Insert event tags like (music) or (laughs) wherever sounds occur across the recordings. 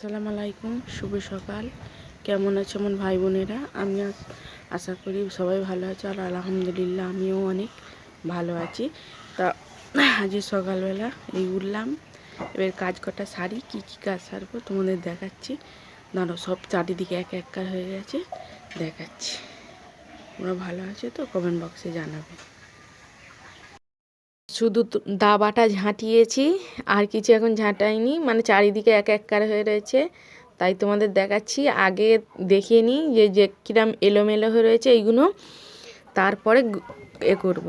আসসালামু আলাইকুম, শুভ সকাল। কেমন আছে আমার ভাই বোনেরা? আমি আশা করি সবাই ভালো আছে আর আলহামদুলিল্লাহ আমিও অনেক ভালো আছি। তা, আজ সকালবেলা এই উঠলাম, এবার কাজ কটা সারি, কী কী কাজ সারবো তোমাদের দেখাচ্ছি। দাঁড়ো সব চারিদিকে এক এক কাজ হয়ে গেছে, দেখাচ্ছি। তোমরা ভালো আছে তো? কমেন্ট বক্সে জানাবে। শুধু তো দাবাটা ঝাঁটিয়েছি, আর কিছু এখন ঝাঁটাইনি মানে চারিদিকে এক এক কার হয়ে রয়েছে। তাই তোমাদের দেখাচ্ছি, আগে দেখিয়ে নিই যে যে কিরাম এলোমেলো হয়ে রয়েছে এইগুলো, তারপরে এ করব।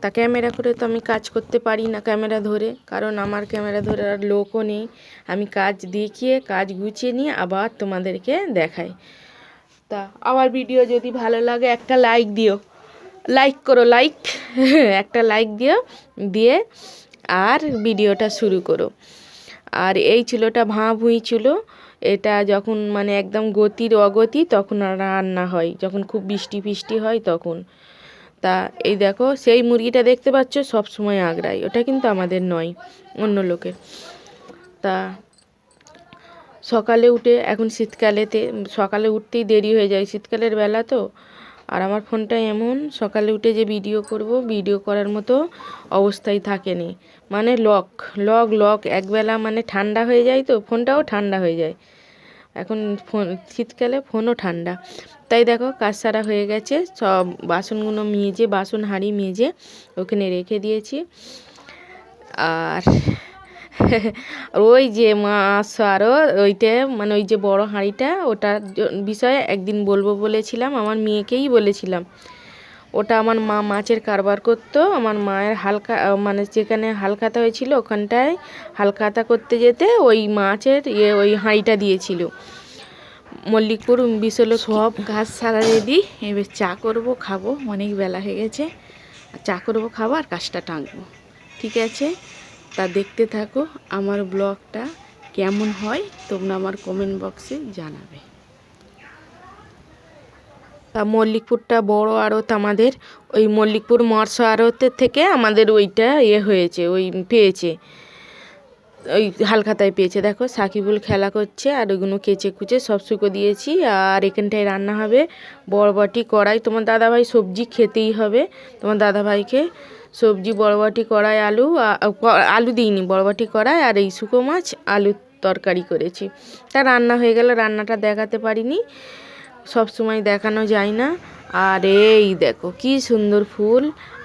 তা ক্যামেরা করে তো আমি কাজ করতে পারি না ক্যামেরা ধরে, কারণ আমার ক্যামেরা ধরে আর লোকও নেই। আমি কাজ দেখিয়ে, কাজ গুছিয়ে নিয়ে আবার তোমাদেরকে দেখাই। তা আমার ভিডিও যদি ভালো লাগে একটা লাইক দিও। লাইক করো লাইক (laughs) একটা লাইক দিও, দিয়ে আর ভিডিওটা শুরু করো। আর এই চুলোটা ভাঁ ভুঁই চুলো, এটা যখন মানে একদম গতির অগতি, তখন রান্না হয়। যখন খুব বৃষ্টি ফিষ্টি হয়, তখন। তা এই দেখো, সেই মুরগিটা দেখতে পাচ্ছ, সব সময় আগ্রায়। ওটা কিন্তু আমাদের নয়, অন্য লোকের। তা সকালে উঠে, এখন শীতকালেতে, সকালে উঠতেই দেরি হয়ে যায়। শীতকালের বেলা তো আর আমার ফোনটা এমন, সকালে উঠে যে ভিডিও করব ভিডিও করার মতো অবস্থায় থাকেনি। মানে লক লক লক একবেলা মানে ঠান্ডা হয়ে যায় তো, ফোনটাও ঠান্ডা হয়ে যায়। এখন ফোন, শীতকালে ফোনও ঠান্ডা। তাই দেখো, কাজ সারা হয়ে গেছে, সব বাসনগুলো মেজে, বাসন হাঁড়ি মেজে ওখানে রেখে দিয়েছি। আর (laughs) ওই যে মাছ আরও ওইটা মানে ওই যে বড় হাঁড়িটা ওটার বিষয়ে একদিন বলব বলেছিলাম, আমার মেয়েকেই বলেছিলাম। ওটা আমার মা মাছের কারবার করতো, আমার মায়ের হালকা মানে যেখানে হালখাতা হয়েছিল ওখানটায় হালখাতা করতে যেতে ওই মাছের ইয়ে ওই হাঁড়িটা দিয়েছিল। মল্লিকপুর বিশাল সব ঘাস সারা রেডি, এবার চা করব, খাব, অনেক বেলা হয়ে গেছে। চা করব, খাব, আর কাজটা টাঙবো ঠিক আছে? তা দেখতে থাকো আমার ব্লগটা কেমন হয়, তোমরা আমার কমেন্ট বক্সে জানাবে। তা মল্লিকপুরটা বড় আড়ত আমাদের, ওই মল্লিকপুর মৎস্য আড়তের থেকে আমাদের ওইটা ইয়ে হয়েছে, ওই পেয়েছে, ওই হালখাতায় পেয়েছে। দেখো সাকিবুল খেলা করছে আর ওইগুলো কেচে কুচে সব শুকো দিয়েছি আর এখানটায় রান্না হবে বড়বাটি কড়াই। তোমার দাদাভাই সবজি খেতেই হবে, তোমার দাদাভাইকে সবজি, বড়বাটি কড়াই, আলু আলু দিইনি, বড়বাটি কড়াই আর এই শুকো মাছ, আলুর তরকারি করেছি। তা রান্না হয়ে গেল রান্নাটা দেখাতে পারিনি, সব সময় দেখানো যায় না। আর এই দেখো, কি সুন্দর ফুল,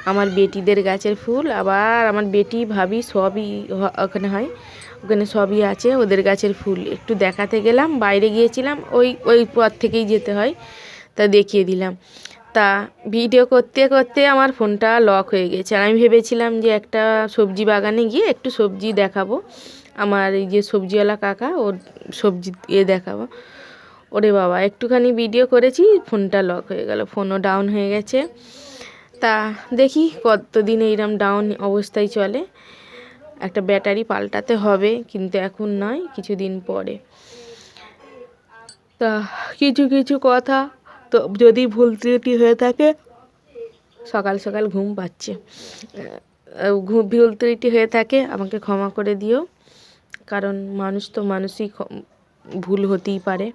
আমার বেটিদের গাছের ফুল, আবার আমার বেটি, ভাবি সবই ওখানে হয়, ওখানে সবই আছে, ওদের গাছের ফুল। একটু দেখাতে গেলাম, বাইরে গিয়েছিলাম, ওই ওই পথ থেকেই যেতে হয়, তা দেখিয়ে দিলাম। তা ভিডিও করতে করতে আমার ফোনটা লক হয়ে গেছে। আর আমি ভেবেছিলাম যে একটা সবজি বাগানে গিয়ে একটু সবজি দেখাবো। আমার এই যে সবজিওয়ালা কাকা, ওর সবজি ইয়ে দেখাবো। ওরে বাবা, একটুখানি ভিডিও করেছি, ফোনটা লক হয়ে গেল ফোনও ডাউন হয়ে গেছে। তা দেখি কতদিন এইরকম ডাউন অবস্থায় চলে। একটা ব্যাটারি পাল্টাতে হবে, কিন্তু এখন নয়, কিছুদিন পরে। তা কিছু কিছু কথা তো যদি ভুল ত্রুটি হয়ে থাকে, সকাল সকাল ঘুম পাচ্ছে। ঘুম, ভুল ত্রুটি হয়ে থাকে, আমাকে ক্ষমা করে দিও। কারণ মানুষ তো মানুষই ভুল হতেই পারে।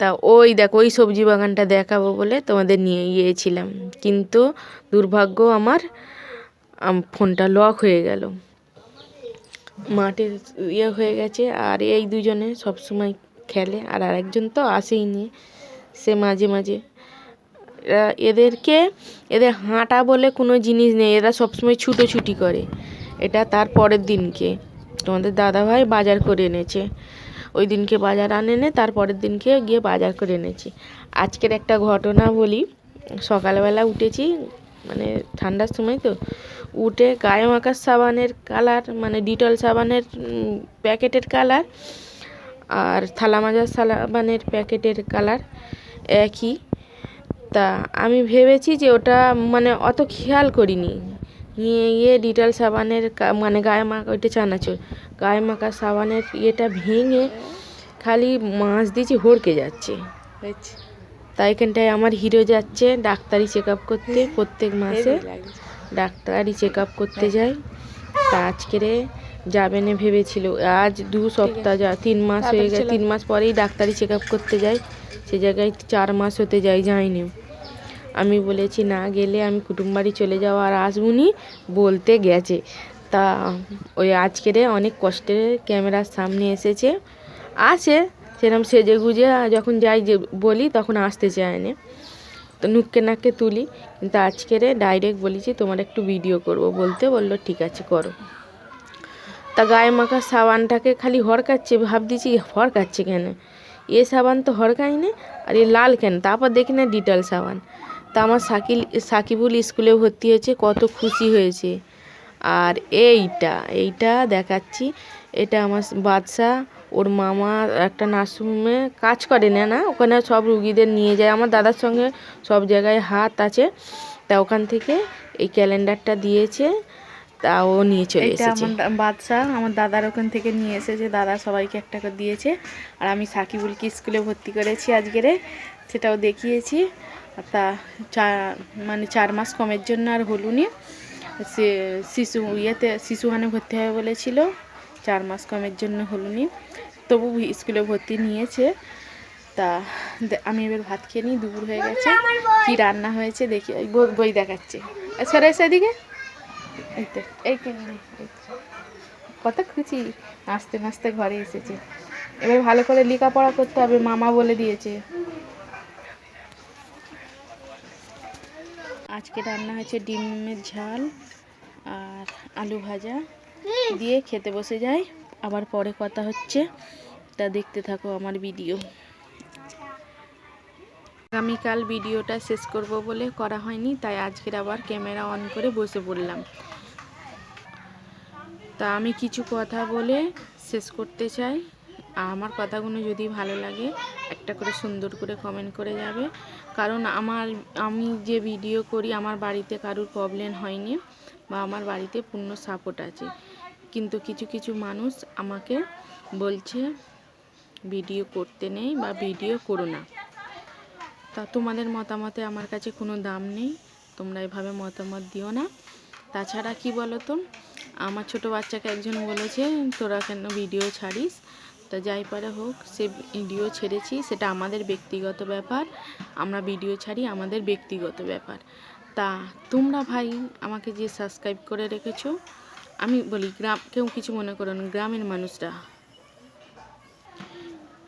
তা ওই দেখো, ওই সবজি বাগানটা দেখাবো বলে তোমাদের নিয়ে গিয়েছিলাম। কিন্তু দুর্ভাগ্য আমার ফোনটা লক হয়ে গেল। মাঠের ইয়ে হয়ে গেছে, আর এই দুজনে সব সময় খেলে, আর আরেকজন তো আসেই নি। সে মাঝে মাঝে। এদেরকে, এদের হাঁটা বলে কোনো জিনিস নেই, এরা সবসময় ছুটোছুটি করে। এটা তার পরের দিনকে। তোমাদের দাদাভাই বাজার করে এনেছে। ওই দিনকে বাজার আনে নে তার পরের দিনকে গিয়ে বাজার করে এনেছি। আজকের একটা ঘটনা বলি। সকালবেলা উঠেছি মানে ঠান্ডার সময় তো, উঠে গায়ে মাখার সাবানের কালার মানে ডিটল সাবানের প্যাকেটের কালার আর থালা মাজার সাবানের প্যাকেটের কালার। একই। তা আমি ভেবেছি যে ওটা মানে অত খেয়াল করিনি। নিয়ে গিয়ে ডিটল সাবানের মানে গায়ে মাখা ওইটা চানাচুর। গায়ে মাখা সাবানের ইয়েটা ভেঙে খালি মাছ দিয়েছি হড়কে যাচ্ছে। তাই এখানটায় আমার হিরো যাচ্ছে ডাক্তারি চেক আপ করতে প্রত্যেক মাসে। ডাক্তারি চেক আপ করতে যায় তা আজকেরে যাবে না ভেবেছিল। আজ দু সপ্তাহ যা তিন মাস হয়ে গেছে তিন মাস পরেই ডাক্তারি চেক আপ করতে যাই। সে জায়গায় চার মাস হতে যাই যায়নি আমি বলেছি, না গেলে আমি কুটুম বাড়ি চলে যাব আর আসবুনি। বলতে গেছে। তা ওই আজকেরে অনেক কষ্টে ক্যামেরার সামনে এসেছে। আসে সেরকম সেজে গুজে যখন যাই যে বলি, তখন আসতে চায় না। তো নুক্কে নাককে তুলি। কিন্তু আজকেরে ডাইরেক্ট বলেছি, তোমার একটু ভিডিও করব। বলতে বলল, ঠিক আছে, করো। তা গায়ে মাখা সাবানটাকে খালি হড়কাচ্ছে, ভাবতেছি, হড়কাচ্ছে কেন? এ সাবান তো হড়কাই না আর এ লাল কেন? তারপর দেখি না ডিটল সাবান। তা আমার সাকিল, সাকিবুল স্কুলে ভর্তি হয়েছে, কত খুশি হয়েছে। আর এইটা এইটা দেখাচ্ছি। এটা আমার বাদশা ওর মামা একটা নার্সিংহোমে কাজ করে না না? ওখানে সব রুগীদের নিয়ে যায়। আমার দাদার সঙ্গে সব জায়গায় হাত আছে। তা ওখান থেকে এই ক্যালেন্ডারটা দিয়েছে। তা ও নিয়ে চলে এসেছে। আমার বাদশা আমার দাদার ওখান থেকে নিয়ে এসেছে। দাদা সবাইকে একটা করে দিয়েছে। আর আমি সাকিবুলকে স্কুলে ভর্তি করেছি আজকেরে সেটাও দেখিয়েছি। আর তা চার মানে চার মাস কমের জন্য আর হলুনি সে শিশু ইয়েতে শিশুহানে ভর্তি হবে বলেছিল। চার মাস কমের জন্য হলুনি তবু স্কুলে ভর্তি নিয়েছে। তা আমি এবার ভাত খেয়ে নিই দুপুর হয়ে গেছে। কি রান্না হয়েছে দেখি বই- দেখাচ্ছে। সেদিকে এই তো এই। কত খুশি নাচতে নাচতে ঘরে এসেছে। এবার ভালো করে লেখাপড়া করতে হবে, মামা বলে দিয়েছে। আজকে রান্না হয়েছে ডিমের ঝাল আর আলু ভাজা। দিয়ে খেতে বসে যাই। আবার পরে কথা হচ্ছে। তা দেখতে থাকো আমার ভিডিও আগামীকাল ভিডিওটা শেষ করব বলে করা হয়নি, তাই আজকের আবার ক্যামেরা অন করে বসে পড়লাম। তা আমি কিছু কথা বলে শেষ করতে চাই। আমার কথাগুলো যদি ভালো লাগে, একটা করে সুন্দর করে কমেন্ট করে যাবে। কারণ আমার, আমি যে ভিডিও করি, আমার বাড়িতে কারুর প্রবলেম হয়নি বা আমার বাড়িতে পূর্ণ সাপোর্ট আছে। কিন্তু কিছু কিছু মানুষ আমাকে বলছে, ভিডিও করতে নেই বা ভিডিও করো না। তা তোমাদের মতামতে আমার কাছে কোনো দাম নেই। তোমরা এভাবে মতামত দিও না। তাছাড়া কি বলো তো আমার ছোট বাচ্চাকে একজন বলেছে, তোরা কেন ভিডিও ছাড়িস? তা যাই পারে হোক, সে ভিডিও ছেড়েছি, সেটা আমাদের ব্যক্তিগত ব্যাপার। আমরা ভিডিও ছাড়ি, আমাদের ব্যক্তিগত ব্যাপার। তা তোমরা ভাই আমাকে যে সাবস্ক্রাইব করে রেখেছো, আমি বলি গ্রাম, কেউ কিছু মনে করো না, গ্রামের মানুষরা।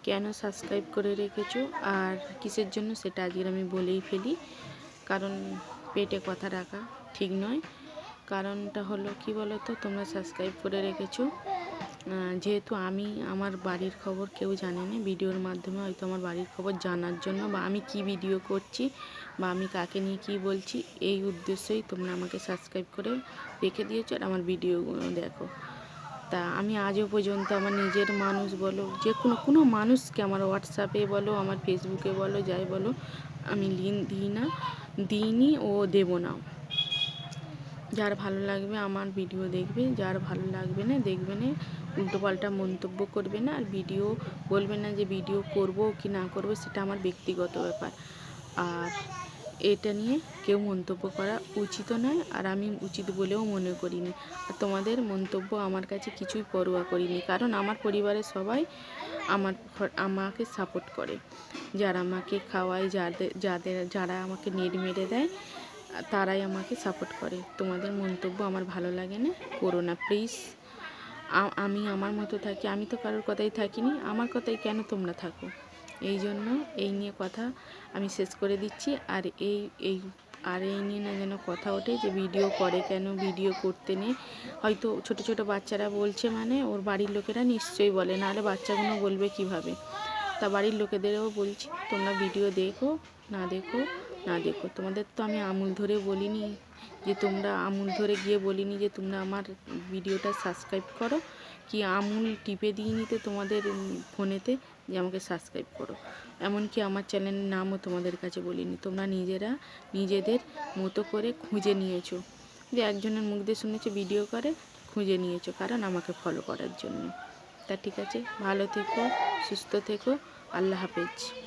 কেন সাবস্ক্রাইব করে রেখেছো? আর কিসের জন্য সেটা আজকে আমি বলেই ফেলি। কারণ পেটে কথা রাখা ঠিক নয়। কারণটা হলো কি বলো তো তোমরা সাবস্ক্রাইব করে রেখেছো। যেহেতু আমি আমার বাড়ির খবর কেউ জানে না, ভিডিওর মাধ্যমে হয়তো আমার বাড়ির খবর জানার জন্য বা আমি কি ভিডিও করছি বা আমি কাকে নিয়ে কি বলছি, এই উদ্দেশ্যেই তোমরা আমাকে সাবস্ক্রাইব করে রেখে দিয়েছ আর আমার ভিডিওগুলো দেখো। তা আমি আজও পর্যন্ত আমার নিজের মানুষ বলো, যে কোনো কোনো মানুষকে আমার হোয়াটসঅ্যাপে বলো, আমার ফেসবুকে বলো, যাই বলো, আমি লিঙ্ক দিই না, দিইনি ও দেবো না। যার ভালো লাগবে আমার ভিডিও দেখবে, যার ভালো লাগবে না দেখবে না, উল্টোপাল্টা মন্তব্য করবে না, আর ভিডিও বলবে না যে ভিডিও করব কি না করব, সেটা আমার ব্যক্তিগত ব্যাপার। আর এটা নিয়ে কেউ মন্তব্য করা উচিত নয়, আর আমি উচিত বলেও মনে করিনি। আর তোমাদের মন্তব্য আমার কাছে কিছুই পরোয়া করিনি, কারণ আমার পরিবারের সবাই আমার আমাকে সাপোর্ট করে। যারা আমাকে খাওয়ায়, যাদের যাদের, যারা আমাকে নেট মেরে দেয়, তারাই আমাকে সাপোর্ট করে। তোমাদের মন্তব্য আমার ভালো লাগে না, করো না প্লিজ আমি আমার মতো থাকি, আমি তো কারোর কথাই থাকিনি, আমার কথাই কেন তোমরা থাকো? এই জন্য এই নিয়ে কথা আমি শেষ করে দিচ্ছি। আর এই এই, আর এই নিয়ে না যেন কথা ওঠে যে ভিডিও করে কেন, ভিডিও করতে নেই। হয়তো ছোট ছোট বাচ্চারা বলছে মানে ওর বাড়ির লোকেরা নিশ্চয়ই বলে, নাহলে বাচ্চাগুলো বলবে কীভাবে? তা বাড়ির লোকেদেরও বলছি, তোমরা ভিডিও দেখো, না দেখো না দেখো। তোমাদের তো আমি আমুল ধরে বলিনি যে তোমরা আমুল ধরে গিয়ে বলিনি যে তোমরা আমার ভিডিওটা সাবস্ক্রাইব করো। কি আমুল টিপে দিয়ে নিতে তোমাদের ফোনেতে? যে আমাকে সাবস্ক্রাইব করো। এমনকি আমার চ্যানেলের নামও তোমাদের কাছে বলিনি। তোমরা নিজেরা নিজেদের মতো করে খুঁজে নিয়েছো। যে একজনের মুখ দিয়ে শুনেছো ভিডিও করে, খুঁজে নিয়েছো কারণ আমাকে ফলো করার জন্য। তা ঠিক আছে, ভালো থেকো, সুস্থ থেকো, আল্লাহ হাফেজ।